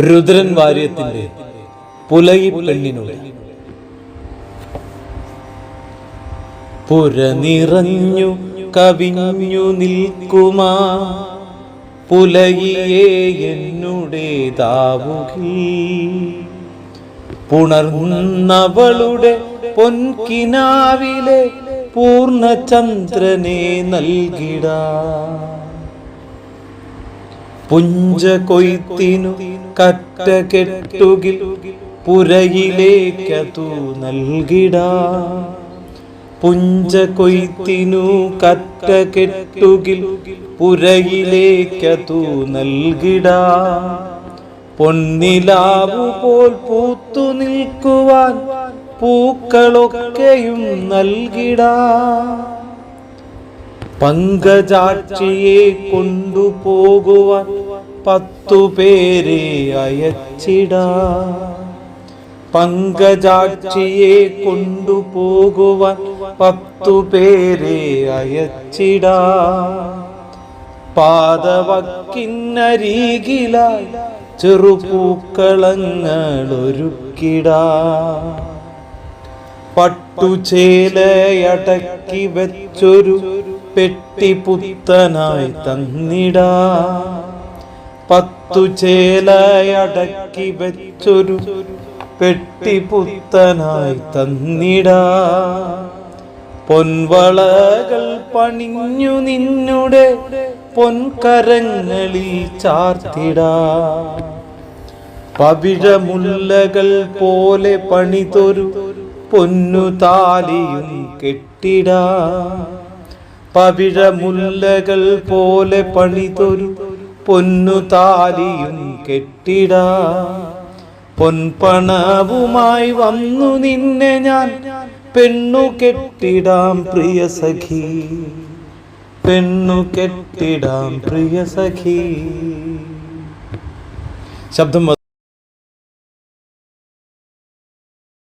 രുദ്രൻ വാര്യത്തിന്റെ പുലയി പെണ്ണിനോട്. പുരനിറഞ്ഞു കവിഞ്ഞു നിൽക്കുമാ. പുലയിയെ എന്നുടേതാവുകിൽ പുണർന്നവളുടെ പൊൻകിനാവിലെ പൂർണചന്ദ്രനെ നൽകിടാ. പുഞ്ച കൊയ്ത്തിനു കറ്റ കെട്ടുകിൽ പുരയിലേക്കതു നൽകിട. പുഞ്ച കൊയ്ത്തിനു കറ്റ കെട്ടുകിൽ പുരയിലേക്കതു നൽകിട. പൊന്നിലാവു പോൽ പൂത്തു നിൽക്കുവാൻ പൂക്കളൊക്കെയും നൽകിട. പങ്കജാക്ഷിയെ കൊണ്ടുപോകുവാൻ പത്തു പേരെ അയച്ചിടാ. പങ്കജാക്ഷിയെ കൊണ്ടുപോകുവാൻ പത്തു പേരെ അയച്ചിടാ. പാതവക്കിന്നരികിലായി ചെറുപൂക്കളങ്ങൾ ഒരുക്കിടാ പട്ടുചേലയടക്കി വെച്ചൊരു പെട്ടി പുത്തനായി തന്നിടാ. പത്തു ചേലയടക്കി വെച്ചൊരു പെട്ടി പുത്തനായി തന്നിടാ. പൊൻവളകൾ പണിഞ്ഞു നിന്നുടെ പൊൻകരങ്ങളിൽ ചാർത്തിടാ. പവിഴമുല്ലകൾ പോലെ പണിതൊരു പൊന്നു താലിയും കെട്ടിടാ. പവിഴമുല്ലകൾ പോലെ പണിതൊരു പൊന്നു താലിയും കെട്ടിടാ. പൊൻപണവുമായി വന്നു നിന്നെ ഞാൻ പെണ്ണു കെട്ടിടാം പ്രിയ സഖി. പെണ്ണു കെട്ടിടാം പ്രിയ സഖി. ശബ്ദം